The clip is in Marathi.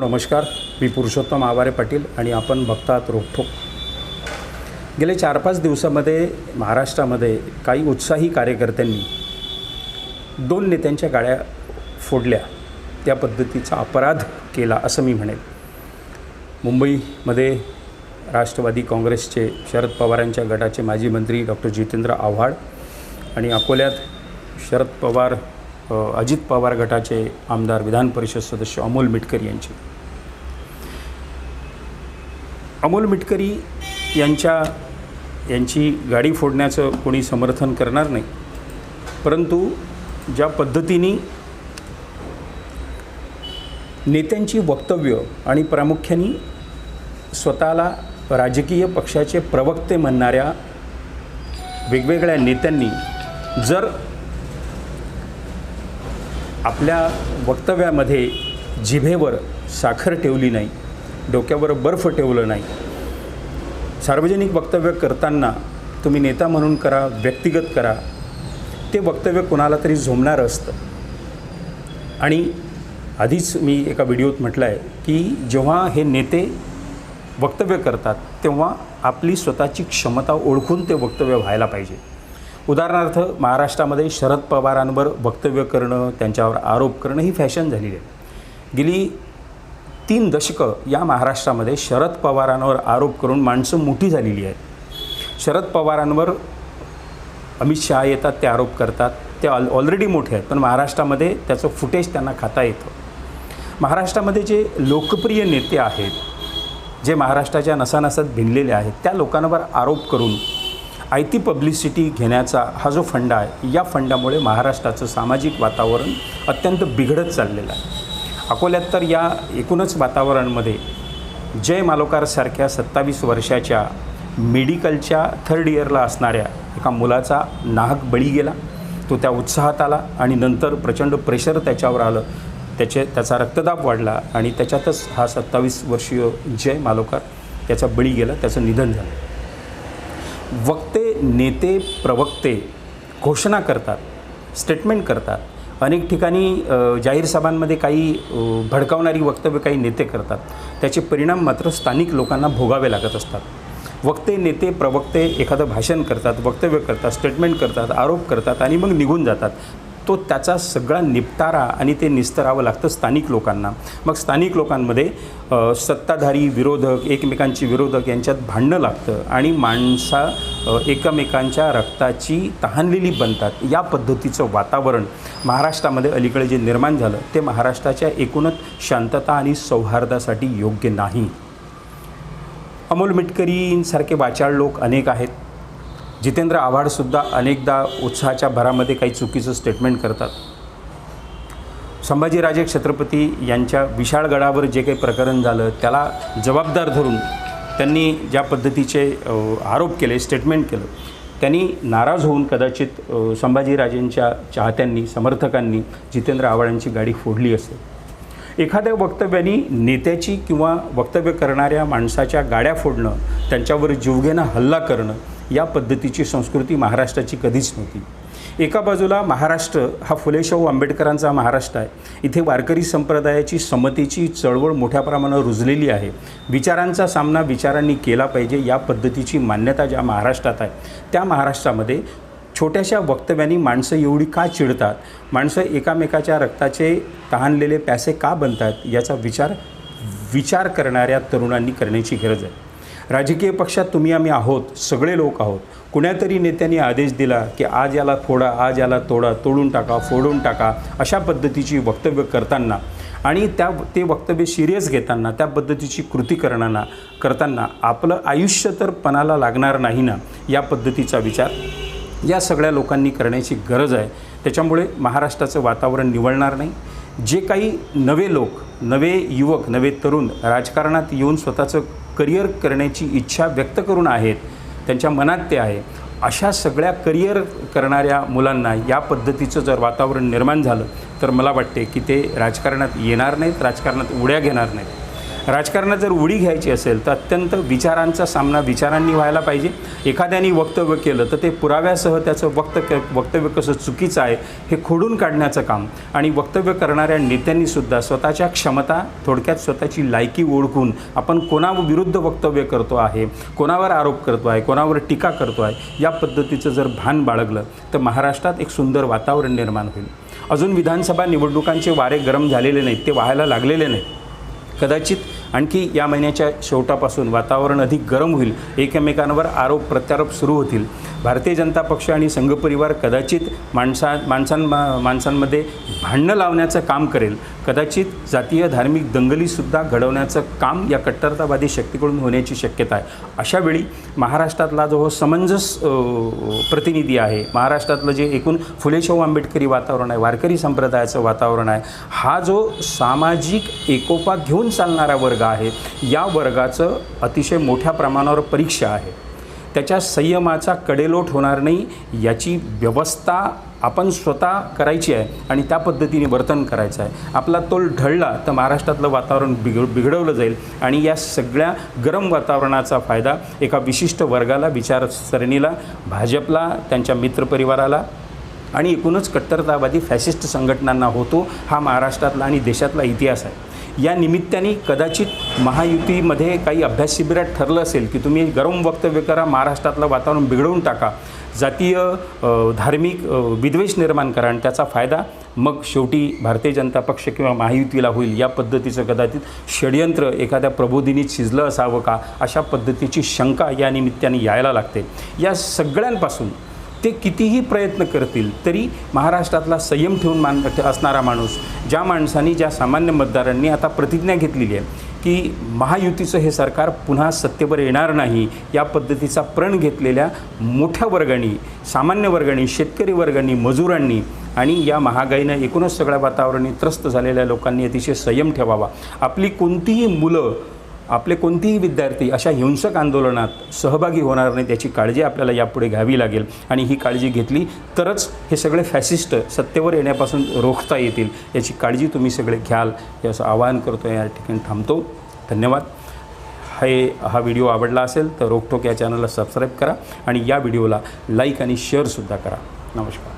नमस्कार मी पुरुषोत्तम आवारे पाटील आणि आपण बघतात रोखोक गेले चार पाच दिवसामध्ये महाराष्ट्रामध्ये काही उत्साही कार्यकर्त्यांनी दोन नेत्यांच्या गाड्या फोडल्या. त्या पद्धतीचा अपराध केला असं मी म्हणेन. मुंबईमध्ये राष्ट्रवादी काँग्रेसचे शरद पवारांच्या गटाचे माजी मंत्री डॉक्टर जितेंद्र आव्हाड आणि अकोल्यात शरद पवार अजित पवार गटाचे आमदार विधान परिषद सदस्य अमोल मिटकरी यांचे. अमोल मिटकरी यांच्या यांची गाडी फोडण्याचं कोणी समर्थन करणार नाही. परंतु ज्या पद्धतीने नेत्यांची वक्तव्य आणि प्रामुख्याने स्वतःला राजकीय पक्षाचे प्रवक्ते म्हणणाऱ्या वेगवेगळ्या नेत्यांनी जर आपल्या वक्तव्यामध्ये जिभेवर साखर ठेवली नाही डोक्यावर बर्फ ठेवलं नाही. सार्वजनिक वक्तव्य करताना तुम्ही नेता म्हणून करा व्यक्तिगत करा ते वक्तव्य कोणाला तरी झोमणारं असतं. आणि आधीच मी एका व्हिडिओत म्हटलं आहे की जेव्हा हे नेते वक्तव्य करतात तेव्हा आपली स्वतःची क्षमता ओळखून ते वक्तव्य व्हायला पाहिजे. उदाहरणार्थ महाराष्ट्रामध्ये शरद पवारांवर वक्तव्य करणं त्यांच्यावर आरोप करणं ही फॅशन झालेली आहे. गेली तीन दशकं या महाराष्ट्रामध्ये शरद पवारांवर आरोप करून माणसं मोठी झालेली आहेत. शरद पवारांवर अमित शहा येतात ते आरोप करतात. ते ऑल ऑलरेडी मोठे आहेत पण महाराष्ट्रामध्ये त्याचं फुटेज त्यांना खाता येतं. महाराष्ट्रामध्ये जे लोकप्रिय नेते आहेत जे महाराष्ट्राच्या नसानसात भिनलेले आहेत त्या लोकांवर आरोप करून आय टी पब्लिसिटी घेण्याचा हा जो फंडा आहे या फंडामुळे महाराष्ट्राचं सामाजिक वातावरण अत्यंत बिघडत चाललेलं आहे. अकोल्यात तर या एकूणच वातावरणामध्ये जय मालोकारसारख्या सत्तावीस वर्षाच्या मेडिकलच्या थर्ड इयरला असणाऱ्या एका मुलाचा नाहक बळी गेला. तो त्या उत्साहात आला आणि नंतर प्रचंड प्रेशर त्याच्यावर आलं. त्याचे त्याचा रक्तदाब वाढला आणि त्याच्यातच हा सत्तावीस वर्षीय जय मालोकार त्याचा बळी गेला त्याचं निधन झालं. वक्ते नेते प्रवक्ते घोषणा करतात स्टेटमेंट करतात. अनेक ठिकाणी जाहीर सभांमध्ये काही भडकावणारी वक्तव्य काही नेते करतात. त्याचे परिणाम मात्र स्थानिक लोकांना भोगावे लागत असतात. वक्ते नेते प्रवक्ते एखादं भाषण करतात वक्तव्य करतात स्टेटमेंट करतात आरोप करतात आणि मग निघून जातात. तो त्याचा सगळा निपटारा आणि ते निस्तरावं लागतं स्थानिक लोकांना. मग स्थानिक लोकांमध्ये सत्ताधारी विरोधक एकमेकांची विरोधक यांच्यात भांडणं लागतं आणि माणसा एकमेकांच्या रक्ताची तहानलेली बनतात. या पद्धतीचं वातावरण महाराष्ट्रामध्ये अलीकडे जे निर्माण झालं ते महाराष्ट्राच्या एकूणच शांतता आणि सौहार्दासाठी योग्य नाही. अमोल मिटकरींसारखे वाचाळ लोक अनेक आहेत. जितेंद्र आव्हाडसुद्धा अनेकदा उत्साहाच्या भरामध्ये काही चुकीचं स्टेटमेंट करतात. संभाजीराजे छत्रपती यांच्या विशाळगडावर जे काही प्रकरण झालं त्याला जबाबदार धरून त्यांनी ज्या पद्धतीचे आरोप केले स्टेटमेंट केलं त्यांनी नाराज होऊन कदाचित संभाजीराजेंच्या चाहत्यांनी समर्थकांनी जितेंद्र आव्हाडांची गाडी फोडली असेल. एखाद्या वक्तव्याने नेत्याची किंवा वक्तव्य करणाऱ्या माणसाच्या गाड्या फोडणं त्यांच्यावर जीवघेणा हल्ला करणं या पद्धतीची संस्कृती महाराष्ट्राची कधीच नव्हती. एका बाजूला महाराष्ट्र हा फुलेशाहू आंबेडकरांचा महाराष्ट्र आहे. इथे वारकरी संप्रदायाची समतेची चळवळ मोठ्या प्रमाणावर रुजलेली आहे. विचारांचा सामना विचारांनी केला पाहिजे या पद्धतीची मान्यता ज्या महाराष्ट्रात आहे त्या महाराष्ट्रामध्ये छोट्याशा वक्तव्यानी माणसं एवढी का चिडतात? माणसं एकामेकाच्या रक्ताचे तहानलेले प्यासे का बनतात? याचा विचार विचार करणाऱ्या तरुणांनी करण्याची गरज आहे. राजकीय पक्षात तुम्ही आम्ही आहोत सगळे लोक आहोत. कुण्यातरी नेत्यांनी आदेश दिला की आज याला फोडा आज याला तोडा तोडून टाका फोडून टाका अशा पद्धतीची वक्तव्य करताना आणि त्या ते वक्तव्य सिरियस घेताना त्या पद्धतीची कृती करताना करताना आपलं आयुष्य तर पणाला लागणार नाही ना या पद्धतीचा विचार या सगळ्या लोकांनी करण्याची गरज आहे. त्याच्यामुळे महाराष्ट्राचं वातावरण निवळणार नाही. जे काही नवे लोक नवे युवक नवे तरुण राजकारणात येऊन स्वतःचं करिअर करण्याची इच्छा व्यक्त करून आहेत त्यांच्या मनात ते आहे. अशा सगळ्या करिअर करणाऱ्या मुलांना या पद्धतीचं जर वातावरण निर्माण झालं तर मला वाटते की ते राजकारणात येणार नाहीत राजकारणात उड्या घेणार नाहीत. राजकारणात जर उडी घ्यायची असेल तर अत्यंत विचारांचा सामना विचारांनी व्हायला पाहिजे. एखाद्याने वक्तव्य केलं तर ते पुराव्यासह त्याचं वक्त वक्तव्य कसं चुकीचं आहे हे खोडून काढण्याचं काम. आणि वक्तव्य करणाऱ्या नेत्यांनीसुद्धा स्वतःच्या क्षमता थोडक्यात स्वतःची लायकी ओळखून आपण कोणाविरुद्ध वक्तव्य करतो आहे कोणावर आरोप करतो आहे कोणावर टीका करतो आहे या पद्धतीचं जर भान बाळगलं तर महाराष्ट्रात एक सुंदर वातावरण निर्माण होईल. अजून विधानसभा निवडणुकांचे वारे गरम झालेले नाहीत ते व्हायला लागलेले नाहीत. कदाचित आणखी या महिन्याच्या शेवटापासून वातावरण अधिक गरम होईल. एकमेकांवर आरोप प्रत्यारोप सुरू होतील. भारतीय जनता पक्ष आणि संघ परिवार कदाचित माणसा माणसां माणसांमध्ये भांडणं लावण्याचं काम करेल. कदाचित जातीय धार्मिक दंगलीसुद्धा घडवण्याचं काम या कट्टरतावादी शक्तीकडून होण्याची शक्यता आहे. अशा वेळी महाराष्ट्रातला जो हो समंजस प्रतिनिधी आहे महाराष्ट्रातलं जे एकूण फुलेशाहू आंबेडकरी वातावरण आहे वारकरी संप्रदायाचं वातावरण आहे हा जो सामाजिक एकोपा घेऊन चालणारा वर्ग आहे या वर्गाचं अतिशय मोठ्या प्रमाणावर परीक्षा आहे. त्याच्या संयमाचा कडेलोट होणार नाही याची व्यवस्था आपण स्वतः करायची आहे आणि त्या पद्धतीने वर्तन करायचं आहे. आपला तोल ढळला तर महाराष्ट्रातलं वातावरण बिघ बिघडवलं जाईल आणि या सगळ्या गरम वातावरणाचा फायदा एका विशिष्ट वर्गाला विचारसरणीला भाजपला त्यांच्या मित्रपरिवाराला आणि एकूणच कट्टरतावादी फॅसिस्ट संघटनांना होतो हा महाराष्ट्रातला आणि देशातला इतिहास आहे. या निमित्ताने कदाचित महायुतीमध्ये काही अभ्यास शिबिरात ठरलं असेल की तुम्ही गरम वक्तव्य करा महाराष्ट्रातलं वातावरण बिघडवून टाका जातीय धार्मिक विद्वेष निर्माण करा आणि त्याचा फायदा मग शेवटी भारतीय जनता पक्ष किंवा महायुतीला होईल. या पद्धतीचं कदाचित षडयंत्र एखाद्या प्रबोधिनीत शिजलं असावं का? अशा पद्धतीची शंका या निमित्ताने यायला लागते. या सगळ्यांपासून ते कितीही प्रयत्न करतील तरी महाराष्ट्रातला संयम ठेवून मान असणारा माणूस ज्या माणसांनी ज्या सामान्य मतदारांनी आता प्रतिज्ञा घेतलेली आहे की महायुतीचं हे सरकार पुन्हा सत्तेवर येणार नाही या पद्धतीचा प्रण घेतलेल्या मोठ्या वर्गाने सामान्य वर्गानी शेतकरी वर्गांनी मजुरांनी आणि या महागाईनं एकूणच सगळ्या वातावरणी त्रस्त झालेल्या लोकांनी अतिशय संयम ठेवावा. आपली कोणतीही मुलं आपले कोणतेही विद्यार्थी अशा हिंसक आंदोलनात सहभागी होणार नाही त्याची काळजी आपल्याला यापुढे घ्यावी लागेल. आणि ही काळजी घेतली तरच हे सगळे फॅसिस्ट सत्तेवर येण्यापासून रोखता येतील. याची काळजी तुम्ही सगळे घ्याल. हे असं आवाहन करतो या ठिकाणी थांबतो. धन्यवाद. हे हा व्हिडिओ आवडला असेल तर रोकटोक या चॅनलला सबस्क्राईब करा आणि या व्हिडिओला लाईक आणि शेअरसुद्धा करा. नमस्कार.